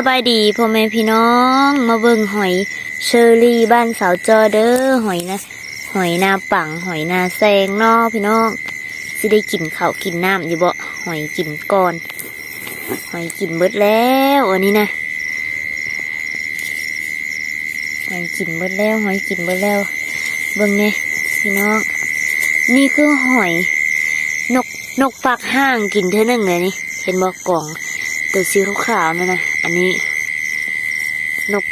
สบายดีพ่อแม่พี่น้อง มาเบิ่งหอยเชอรี่บ้านสาวจอเด้อหอยนะหอยนาปังหอยนาแซงนอพี่น้องสิได้กินข้าวกินน้ำอยู่บ่หอยกินก่อน หอยกินเบิดแล้วอันนี้นะหอยกินเบิดแล้ว หอยกินเบิดแล้ว เบิ่งเนี่ยพี่น้อง นี่คือหอย นกนกปากห้างกินเท่านึงเลยนี่เห็นบอกกล่องตัวสีขาวๆนั่นนะ อันนี้ นก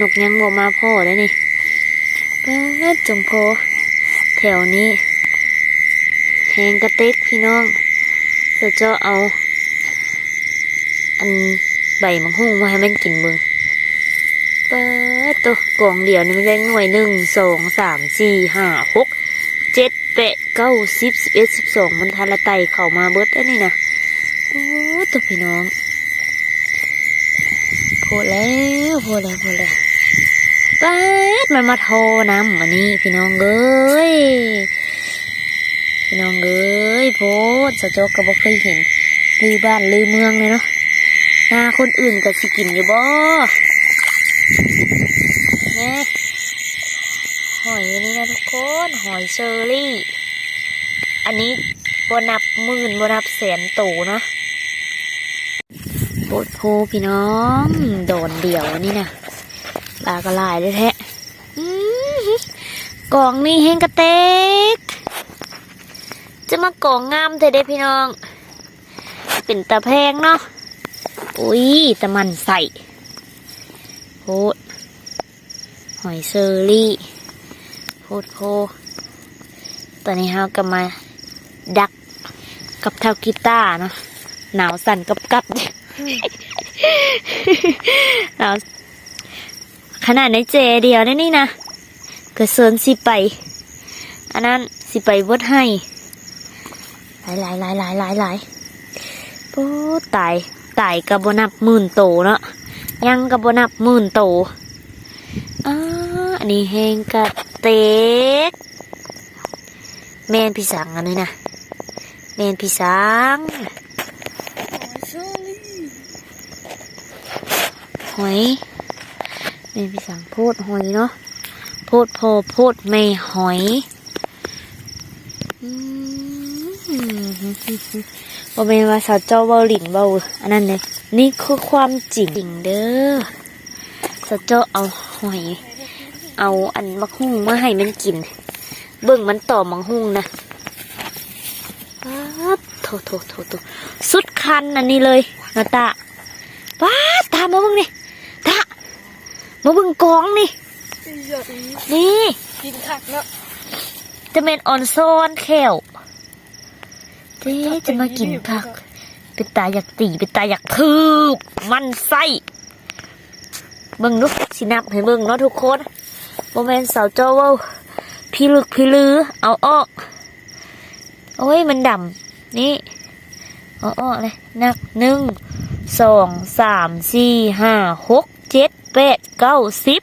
นกยังบ่มาพ่อแล้วนี่ป้าดจงโพแถวนี้แหงกระเต็กพี่น้องเราจะเอา อันใบมังหุ่งมาให้มันกินมึงป้าดตัวกล่องเดียวนี่มันได้หน่วยหนึ่งสองสามสี่ห้าหกเจ็ดแปดเก้าสิบสิบเอ็ดสิบสองมันทันละไตเข้ามาเบิดแล้นี่นะโอ้ตัวพี่น้อง พดแล้วพดแล้วพดแล้วป้าดมันมาโทรน้ำอันนี้พี่น้องเอ้ยพี่น้องเอ้ยโพดสะจกก็บอกเคยเห็นลือบ้านลือเมืองเลยเนาะหน้าคนอื่นก็สิกินอยู่บ่เนี่ยหอยอันนี้นะทุกคนหอยเชอรี่ อันนี้บนับหมื่นบนับแสนโตเนาะ ดโพพี่น้อง โดนเดี่ยวนนี้นะลากระลายเลยแท้กล่องนี่แห้งกระเตก จะมากล่องงามเถอะเด้พี่น้อง เป็นตะแพงเนาะอุ้ยตะมันใส่โพดหอยเซอรี่โพดโพตอนนี้เราก็มาดักกับเท่ากีตาร์เนาะหนาวสั่นกับกับ หนาขนาดในเจเดียวนั่นี่นะก็เซินสิไป อันนั้นสิไปวดให้หลายหลายหลายหลายหลายหลายโอ้ตายตายกับบนับหมื่นโตเนาะยังกับบนับหมื่นโตอ่าอันนี้แหงกระเตกแมนพี่สังอันนี้นะแมนพี่สัง หอยแมนพี่สังโพดหอยเนาะโพดพอโพดไม่หอยอืมบ่เป็นว่าสาวเจ้าเบาหลินเบาอันนั้นเลยนี่คือความจริงเด้อสาวเจ้าเอาหอย เอาอันมักหุ่งมาให้มันกิน เบิ่งมันต่อมังหุงนะป๊าดโถโถโถโถสุดคันอันนี้เลยนาตาป๊าตามมาเบิ่งนี่ มาเบิ่งกองนี่ นี่กินผักเนาะจะเป็นออนซอนแขวเจ๊จะมากินผัก เป็นตาอยากตีเป็นตาอยากทืบมันไส้เบิ่งนุกสินับให้เบิ่งเนาะทุกคนโมเมนสาวเจ้าเว่าพี่ลึกพี่ลือ เอาออกโอ้ยมันดำนี่เอาออกเลยนักหนึ่งสองสามสี่ห้าหกเจ็ด แปดเก้าสิบ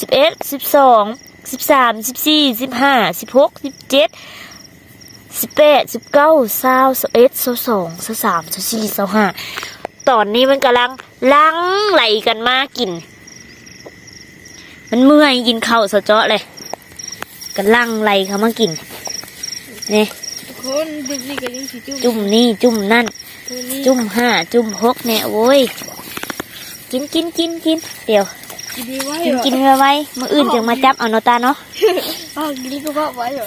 สิบเอ็ดสิบสองสิบสามสิบสี่สิบห้าสิบหกสิบเจ็ดสิบแปดสิบเก้าสาวสิบเอ็ดสิบสองสิบสามสิบสี่สิบห้าตอนนี้มันกำลังลังไหลกันมากิน มันเมื่อยกินข้าวสะเจาะเลยกำลังไหลเขามากินนี่ทุกคนดูสิก็ยังสิจุ่มจุ่มนี่จุ่มนั่นตัวนี้จุ่มห้าจุ่มหกเนี่ยโว้ย กินกินกินกินเดี๋ยว กินดีไว้กินเหรอกินไว้ไว้มื่ออื่นจังมาจับเอาเนาะตาเนาะอ้าวกินก็ว่าไว้เหรอ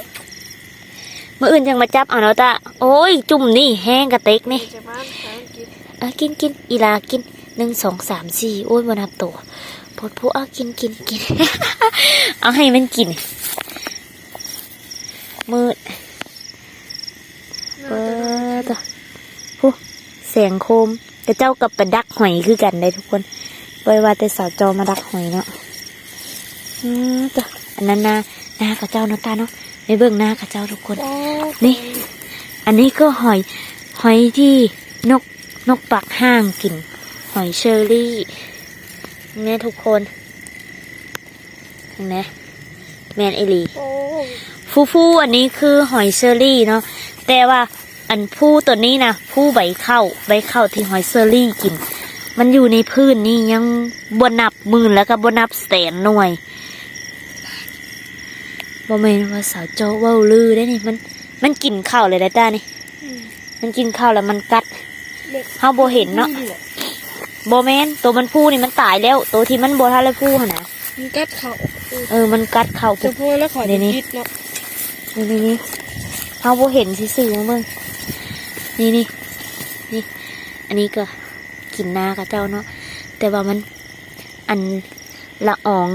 มื่ออื่นจังมาจับเอาเนาะตาโอ้ย จุ่มนี่แห้งกระเต็กนี่จะมาหากินอะกินกินอีลากินหนึ่งสองสามสี่โอ้ยบนับตัวพดผู้เอากินกินกินเอาให้มันกิน มืดเปิดตัวผู้แสงโคม แต่เจ้ากับเป็นดักหอยคือกันได้ทุกคนบริว่าแต่สาวจอมาดักหอยเนาะอืมตัวอันนั้นนาหน้ากับเจ้าเนาะตาเนาะไปเบิ่งหน้ากับเจ้าทุกคนโอ้นี่ อันนี้ก็หอย หอยที่นกนกปากห้างกิน หอยเชอรี่เนี่ยทุกคนเห็นไหมแมนเอลีโอ้ฟูฟูอันนี้คือหอยเชอรี่เนาะแต่ว่า อันผู้ตัวนี้นะผู้ใบเข้าใบเข้าที่หอยเชอรี่กิน มันอยู่ในพื้นนี่ยังบนับหมื่นแล้วก็บนับแสนหน่วยบ่แม่นว่าสาวโจเว้าลือได้นี่มัน มันกินข้าวเลยได้ต้านี่อืมมันกินข้าวแล้วมันกัดเล็กเฮาบ่เห็นเนาะแหลบ่แม่นตัวมันพูนี่มันตายแล้ว ตัวที่มันบ่ทันได้พูหั่นน่ะมันกัดเข่าเออเออมันกัดเข้าจะพูดแล้วขอเดี๋ยวนี้คิดเนาะนี่นี่นี่เฮาบ่เห็นซื่อๆมาเบิ่ง นี่นี่นี่อันนี้ก็กินนากับเจ้าเนาะแต่ว่ามันอันละออง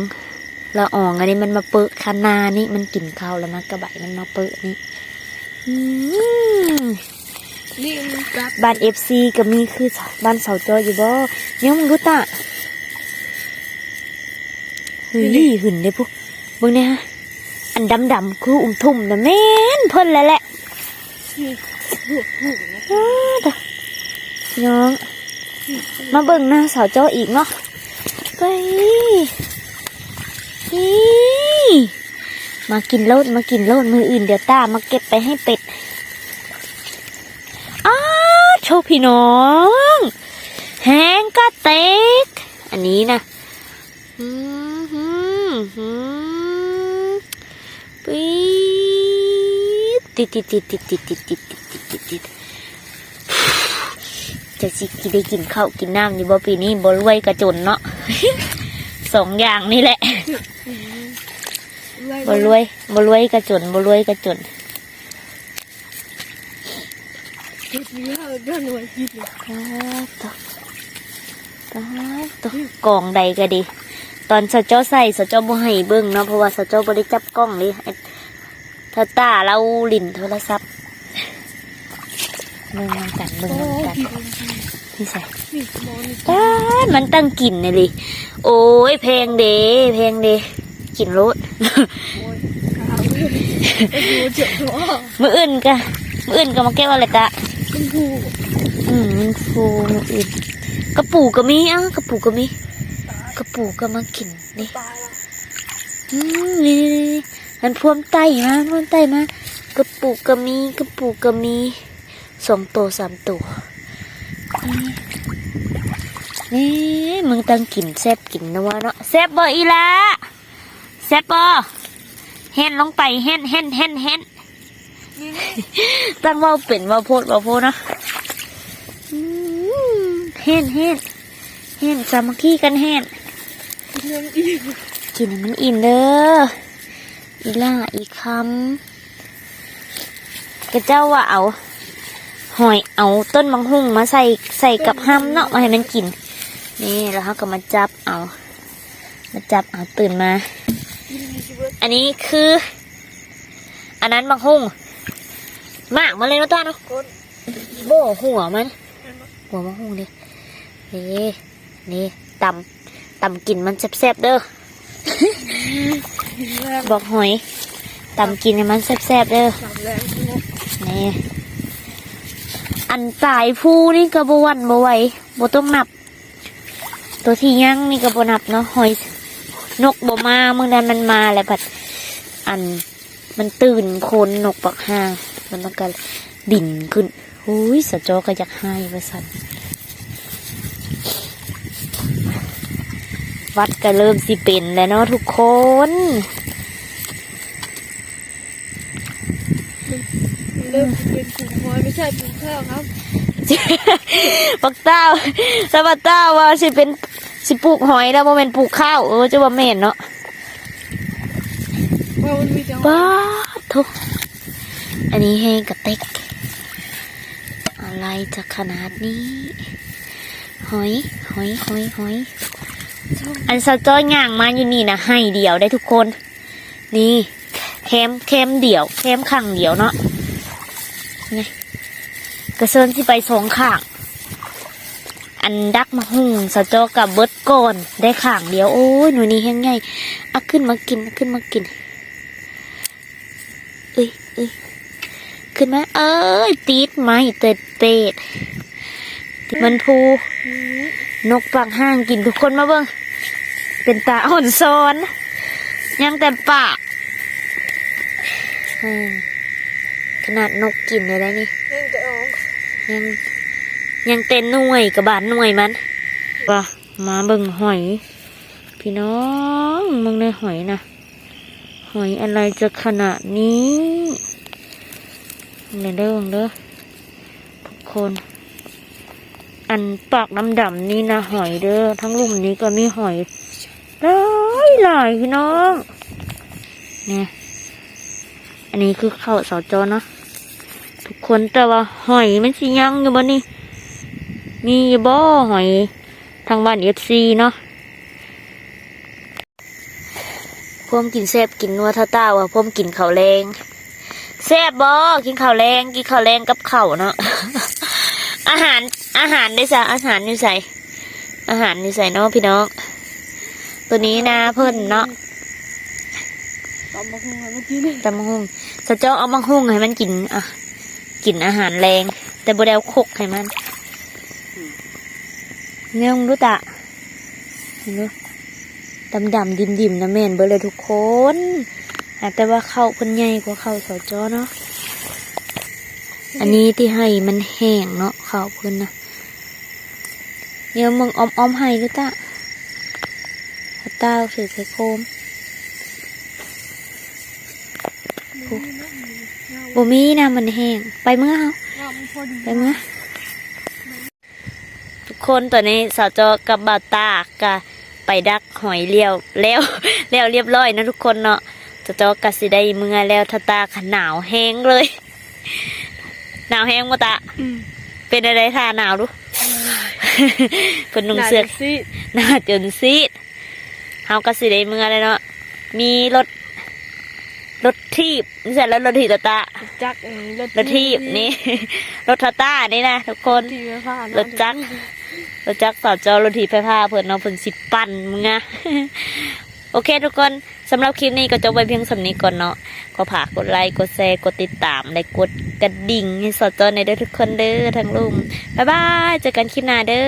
ละอองอันนี้มันมาเปอะคันานี่มันกินข้าวแล้วมันกระบะมันมาเปอะนี่นี่มันกัดบ้านเอฟซีก็มีคือบ้านเสาจอยอยู่บ่ยังมึงรู้ตะเฮ้ยหุ่นเด้พวกเบิ่งเนี่ยฮะอันดำๆคืออุ้มทุ่มนะแม่นเพิ่นแล้วแหละ น้อง มาเบิ่งหน้าสาวเจ้าอีกเนาะไปนี่มากินโลดมากินโลดมืออื่นเดี๋ยวตามาเก็บไปให้เป็ดอ้าโชว์พี่น้องแฮงกะเต็ก อันนี้นะอืมหืมหืมปี ติดติดติดติดติดติดติดติดติดติดติดจะสิกินได้กินข้าวกินน้ำอยู่บ่ปีนี้บ่รวยกระจนเนาะสองอย่างนี่แหละบ่รวยบ่รวยกระจนบ่รวยกระจนคิดเยอะเรื่องหน่วยคิดเลยตาตอตาตอกองใดก็ดี ตอนสเจ้าใส่สเจ้าบ่ให้เบิ่งเนาะเพราะว่าสเจ้าบ่ได้จับกล้องเลย ถ้าตาเราลิ้นโทรศัพท์เบิ่งนำกันเบิ่งโอ้นำกันผิดนี่ใส่นี่มองนี่ตายมันตั้งกินเลยดิโอ้ยเพลงเดเพลงเดกินรถโอ้ยขาวเลยไอ้ดูเจ็บหัวมืออื่นกะมืออื่นก็มาแก้วอะไรตะมันหูอืมมันฟูมืออื่นกระปูก็มีอะกระปูก็มีกระปูก็มากินนี่ตายแล้วอืมนี่นี่นี่ มันพ่วมไตมาพ่วมไตมากระปูก็มีกระปูก็มีสองตัวสามตัวนี่มึงตั้งกินแซบกินนะวะเนาะแซบบ่อีละแซบบ่เห็นลงไปเห็นเห็นเห็นเห็นตั้งว่าเป็นว่าโพดว่าโพดนะอืมเห็นเห็นเห็นสามัคคีกันเห็นกินมันอิ่มเด้อ อีล่าอีคำกระเจ้าว่าเอาหอยเอาต้นมังหุ่งมาใส่ใส่กับห้ำเนาะมาให้มันกิน นี่แล้วเขาก็มาจับเอา มาจับเอาตื่นมา อันนี้คือ อันนั้นมังหุ่งมากมาเลยนะตาเนาะโบหัวมัน หัวมะฮุ่งดินี่นี่ตำตำกินมันแซ่บๆเด้อ บอกหอยตำกินให้มันแซ่บๆเด้อสามแรงงกนี่อันตายผู้นี่กระบวันบ่ไหวบ่ต้องนับ ตัวที่ยังนี่กระบนับเนาะหอยนกบ่มาเมื่อนั้นมันมาแล้วผัดอันมันตื่นคนนกปักห้างแล้วมันก็บินขึ้นอุ้ยสะจอก็อยากให้ว่าสัน วัดก็เริ่มสิเป็นแล้วเนาะทุกคนเริ่มเป็นกลุ่มหอยไม่ใช่กลุ่มข้าวครับปักเต้าสวัสต้าว่าสิเป็นสิปลูกหอยแล้วโมเมนปลูกข้าวเออจะว่าแม่นเนาะเพราะมันมีแต่หอยป้าดทุกอันนี้ให้กระเต็ก อะไรจะขนาดนี้ หอย หอย หอย หอย อันสจ้อยย่างมาอยู่นี่นะให้เดียวได้ทุกคน นี่แคมแคมเดี่ยวแคมข้างเดียวเนาะนี่กระเซินที่ไปสองข้าง อันดักมาหุ่งสะจอกับเบิดก่อนได้ข้างเดียวโอ้ยหนูนี่แห้งไงเอาขึ้นมากินขึ้นมากินเอ้ยเอ้ยขึ้นมาเอ้ยตีดไม้เต็ดเป็ดมันพูอ นกปากห้างกินทุกคนมาเบิ่งเป็นตาอ่อนซ้อน ยังแต่ปากขนาดนกกินเลยได้นี่ยังแต่ออกยังยังเต้นหน่วยกับบานหน่วยมันว่ามาเบิ่งหอย พี่น้องมึงในหอยนะหอยอะไรจะขนาดนี้เด้อเด้อเด้อทุกคน อันปากดำๆนี่นะหอยเด้อทั้งลุ่มนี้ก็มีหอยหลายหลายพี่น้องเนี่ยอันนี้คือข้าวเสาจอเนาะทุกคนแต่ว่าหอยมันสิยังอยู่บ่นี่มีอยู่บ่หอยทางบ้านเอฟซีเนาะพวมกินแซบกินนัวท่าต้าว่ะพวมกินข้าวแรงแซบบ่กินข้าวแรงกินข้าวแรงกับข้าวเนาะอาหาร อาหารได้จ้ะอาหารอยู่ใส่อาหารอยู่ใส่เนาะพี่น้อง ตัวนี้นะเพิ่นเนาะตอมมาคุงเมื่อกี้นี่ตำบักหุ่งสะเจ้าเอามังหุ่งให้มันกินอะกินอาหารแรง แต่บ่ได้เอาคกให้มันเนี่ยมึงรู้ตะเห็นดูดำดำดิมดิมๆนะแม่นเบอเลยทุกคนอะแต่ว่าเข้าวเพิ่นใหญ่กว่าเข้าวสอจอเนาะอันนี้ที่ให้มันแห้งเนาะข้าวเพิ่นนะ เดี๋ยวมึงออมออมๆให้รู้ตะเอาต้าสือใส่โคมบ่มีนะมันแห้ง ไปเมื่อเฮางามพอดีไปเมื่อ ทุกคนตอนนี้สาวจอกับบาวตากะไปดักหอยเลี้ยวแล้วแล้วเรียบร้อยนะทุกคนเนาะสาวจอกะสิได้เมื่อแล้วทาตาขหนาวแห้งเลย หนาวแห้งมาตะอืมเป็นอะไรท่าหนาวดู เพิ่นนุ่งเสื้อหนาจะซีดหน้าจนซีดเฮาก็สิได้เมื่อเลยเนาะมีรถรถทีบนี่ใช่แล้วรถทีบตาตาจักรนี่รถทีบนี่ รถทาต้านี่นะทุกคนที่ไม่ผ่านรถจักรรถจักรสอดจอรถทีบไฟฟ้าเพิ่นเนาะเพิ่นสิปั่นมึงอะโอเคทุกคน สำหรับคลิปนี้ก็จบไว้เพียงสำนี้ก่อนเนาะขอฝากกดไลค์ กดแชร์ กดติดตาม และกดกระดิ่งให้สอดจอในเด้อทุกคนเด้อทั้งลุมบ๊ายบาย เจอกันคลิปหน้าเด้อ